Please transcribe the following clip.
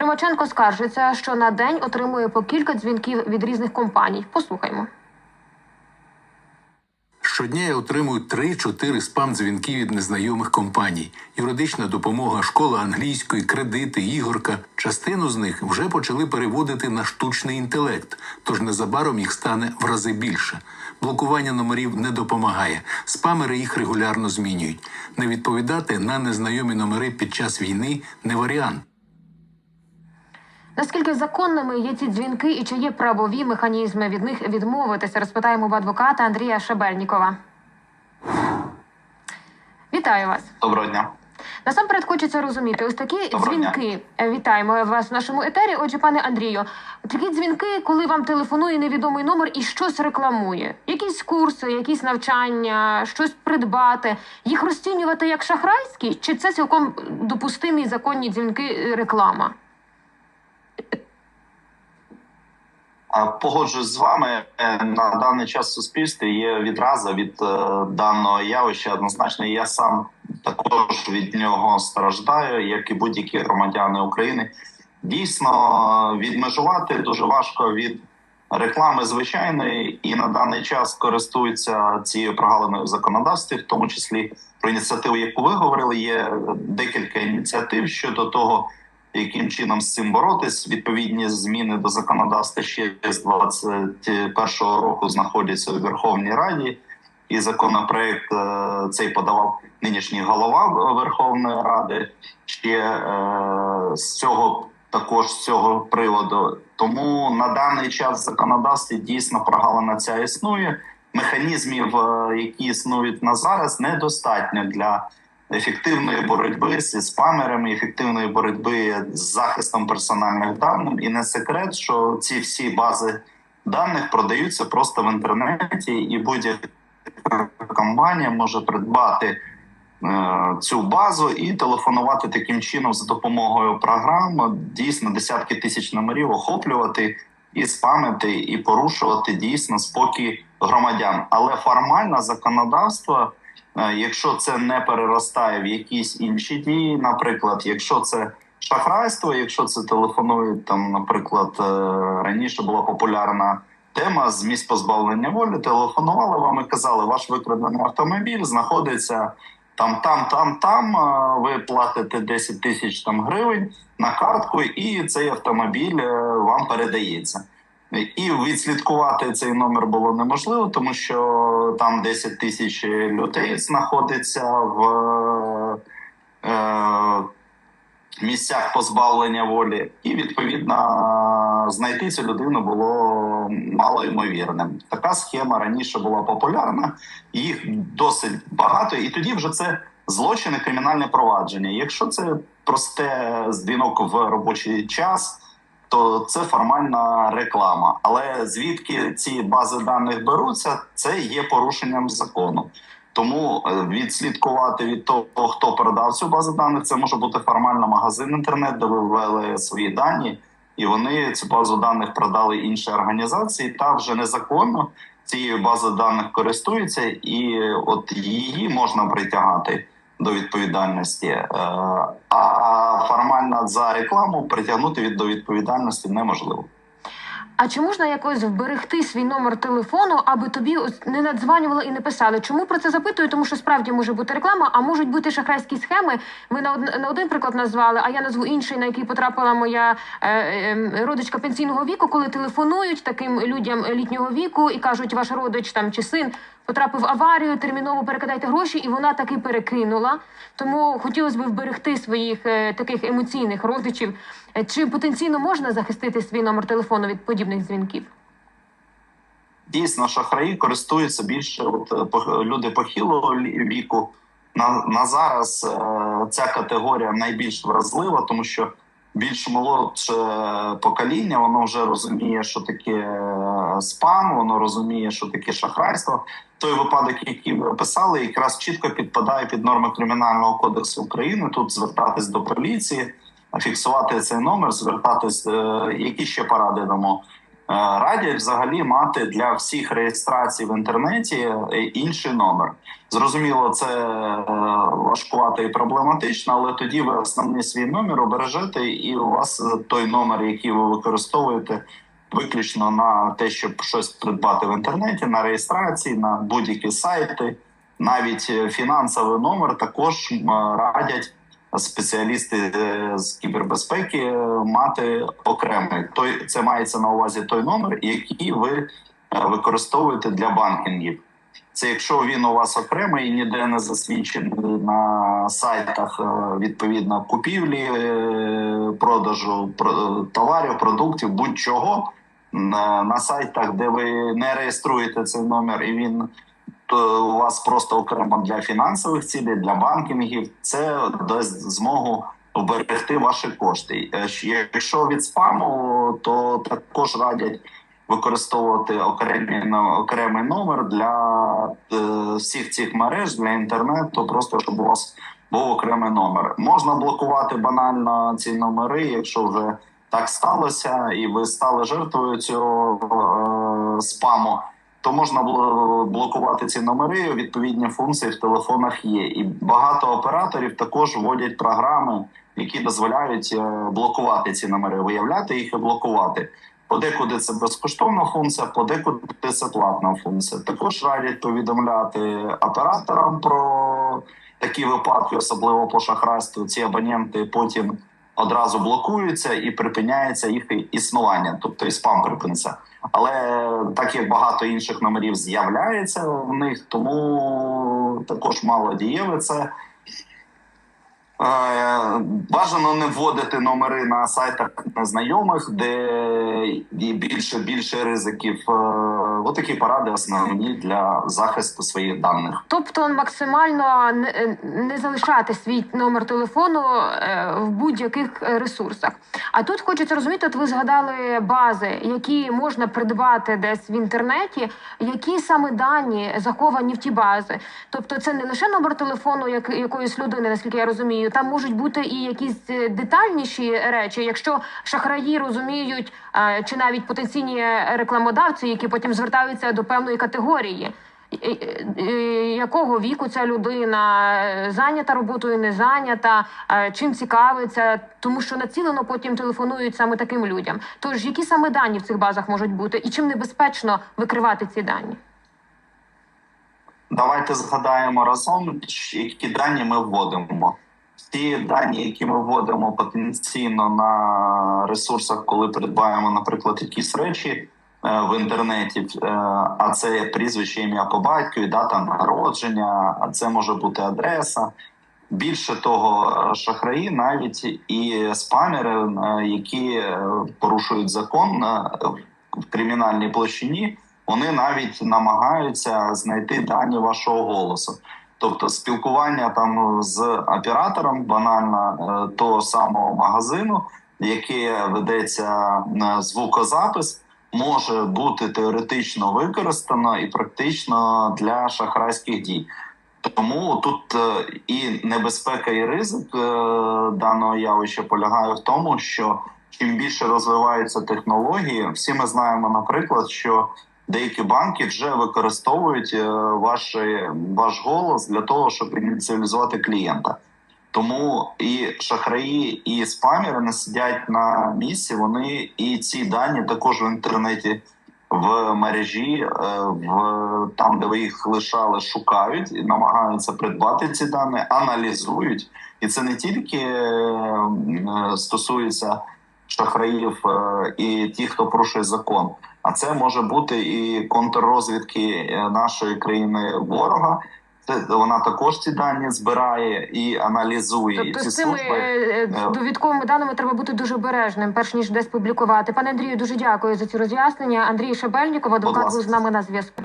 Примаченко скаржиться, що на день отримує по кілька дзвінків від різних компаній. Послухаймо. Щодня я отримую 3-4 спам-дзвінки від незнайомих компаній. Юридична допомога, школа англійської, кредити, ігорка. Частину з них вже почали переводити на штучний інтелект, тож незабаром їх стане в рази більше. Блокування номерів не допомагає. Спамери їх регулярно змінюють. Не відповідати на незнайомі номери під час війни не варіант. Наскільки законними є ці дзвінки і чи є правові механізми від них відмовитися? Розпитаємо в адвоката Андрія Шабельнікова. Вітаю вас. Доброго дня. Насамперед хочеться розуміти, ось такі Доброго дзвінки. Е, Вітаємо вас в нашому етері. Отже, пане Андрію, такі дзвінки, коли вам телефонує невідомий номер і щось рекламує, якісь курси, якісь навчання, щось придбати, їх розцінювати як шахрайські, чи це цілком допустимі законні дзвінки е, реклама? А, Погоджуюсь з вами Е, на даний час в суспільстві є відраза від е, даного явища. Однозначно, я сам також від нього страждаю, як і будь-які громадяни України. Дійсно, відмежувати дуже важко від реклами звичайної, і на даний час користуються цією прогалиною в законодавстві, в тому числі про ініціативу, яку ви говорили. Є декілька ініціатив щодо того. Яким чином з цим боротись. Відповідні зміни до законодавства ще з 21-го року знаходяться у Верховній Раді, і законопроект е, цей подавав нинішній голова Верховної Ради. Ще е, з цього також з цього приводу. Тому на даний час в законодавстві дійсно прогалина ця існує. Механізмів, е, які існують на зараз, недостатньо для ефективної боротьби зі спамерами, ефективної боротьби з захистом персональних даних. І не секрет, що ці всі бази даних продаються просто в інтернеті, і будь-яка компанія може придбати е, цю базу і телефонувати таким чином за допомогою програм. Дійсно, десятки тисяч номерів охоплювати. І спамити, і порушувати дійсно спокій громадян, але формально законодавство якщо це не переростає в якісь інші дії, наприклад, якщо це шахрайство, якщо це телефонують там, наприклад, е, раніше була популярна тема з місць позбавлення волі, телефонували вам і казали, ваш викрадений автомобіль знаходиться там, там, там, там. е, Ви платите 10 тисяч там гривень на картку, і цей автомобіль е, вам передається. І відслідкувати цей номер було неможливо, тому що там 10 тисяч людей знаходиться в е, місцях позбавлення волі, і відповідно знайти цю людину було мало ймовірним. Така схема раніше була популярна, їх досить багато, і тоді вже це злочини, кримінальне провадження. Якщо це просте дзвінок в робочий час то це формальна реклама. Але звідки ці бази даних беруться, це є порушенням закону. Тому е, відслідкувати від того, хто передав цю базу даних, це може бути формально магазин інтернет, де ви ввели свої дані, і вони цю базу даних продали іншій організації, та вже незаконно цією базою даних користуються, і от її можна притягати до відповідальності. Е, А формально за рекламу притягнути від до відповідальності неможливо. А чи можна якось вберегти свій номер телефону, аби тобі не надзванювали і не писали? Чому про це запитую? Тому що справді може бути реклама, а можуть бути шахрайські схеми. Ви на на один приклад назвали, а я назву інший, на який потрапила моя е, е, родичка пенсійного віку, коли телефонують таким людям літнього віку і кажуть, ваш родич там чи син потрапив в аварію, терміново перекидайте гроші, і вона таки перекинула. Тому хотілося б вберегти своїх е, таких емоційних родичів. Е, Чи потенційно можна захистити свій номер телефону від подібних дзвінків? Дійсно, шахраї користуються більше от, е, люди похилого віку. На, на зараз е, ця категорія найбільш вразлива, тому що більш молодше покоління воно вже розуміє, що таке е, спам, воно розуміє, що таке шахрайство. Той випадок, який описали, якраз чітко підпадає під норми кримінального кодексу України. Тут звертатись до поліції, фіксувати цей номер, звертатись, е, які ще поради дамо. Радять взагалі мати для всіх реєстрацій в інтернеті е, інший номер. Зрозуміло, це е, важкувато і проблематично, але тоді ви основний свій номер обережете, і у вас е, той номер, який ви використовуєте, виключно на те, щоб щось придбати в інтернеті, на реєстрації, на будь-які сайти, навіть е, фінансовий номер також радять спеціалісти е, з кібербезпеки е, мати окремий. Той це мається на увазі той номер, який ви е, використовуєте для банкінгів. Це якщо він у вас окремий ніде не засвідчений на сайтах відповідно купівлі, продажу про- товарів, продуктів, будь-чого на сайтах, де ви не реєструєте цей номер, і він то у вас просто окремо для фінансових цілей, для банкінгів, це дасть змогу вберегти ваші кошти. Е, Якщо від спаму, то також радять використовувати окремі но- окремий номер для е, всіх цих мереж для інтернету, просто щоб у вас був окремий номер. Можна блокувати банально ці номери, якщо вже так сталося, і ви стали жертвою цього е, спаму. То можна блокувати ці номери. Відповідні функції в телефонах є, і багато операторів також вводять програми, які дозволяють е, блокувати ці номери, виявляти їх і блокувати. Подекуди це безкоштовна функція, подекуди це платна функція. Також радять повідомляти операторам про такі випадки, особливо по шахрайству. Ці абоненти потім одразу блокуються і припиняється їх існування, тобто і спам припиниться. Але так як багато інших номерів з'являється в них, тому також мало дієве це. Е, Бажано не вводити номери на сайтах незнайомих, де є більше більше ризиків. Отакі поради основні для захисту своїх даних. Тобто максимально не, залишати свій номер телефону е, в будь-яких ресурсах. А тут хочеться розуміти, от ви згадали бази, які можна придбати десь в інтернеті, які саме дані заховані в ті бази. Тобто, це не лише номер телефону як, якоїсь людини, наскільки я розумію, там можуть бути і якісь детальніші речі, якщо шахраї розуміють, е, чи навіть потенційні рекламодавці, які потім звертаються до певної категорії. Якого віку ця людина зайнята роботою, не зайнята, е, чим цікавиться, тому що націлено потім телефонують саме таким людям. Тож які саме дані в цих базах можуть бути, і чим небезпечно викривати ці дані? Давайте згадаємо разом, які дані ми вводимо. Ті дані, які ми вводимо потенційно на ресурсах, коли придбаємо, наприклад, якісь речі в інтернеті, е, а це прізвище, ім'я по батькові, дата народження, а це може бути адреса. Більше того, е, шахраї, навіть і спамери, е, які е, порушують закон е, в кримінальній площині, вони навіть намагаються знайти дані вашого голосу. Тобто спілкування там з оператором банально е, того самого магазину, яке ведеться е, звукозапис, може бути теоретично використано і практично для шахрайських дій. Тому тут е, і небезпека, і ризик е, даного явища полягає в тому, що чим більше розвиваються технології, всі ми знаємо, наприклад, що деякі банки вже використовують е, ваш, ваш голос для того, щоб ініціалізувати клієнта. Тому і шахраї, і спамери не сидять на місці. Вони і ці дані також в інтернеті в мережі, е, в там, де ви їх лишали, шукають і намагаються придбати ці дані, аналізують. І це не тільки е, стосується шахраїв е, і тих, хто порушує закон, а це може бути і контррозвідки нашої країни ворога. Вона також ці дані збирає і аналізує. Тобто ці з цими служби е, е, довідковими даними треба бути дуже обережним, перш ніж десь публікувати. Пане Андрію, дуже дякую за ці роз'яснення. Андрій Шабельніков, адвокат, був з нами на зв'язку.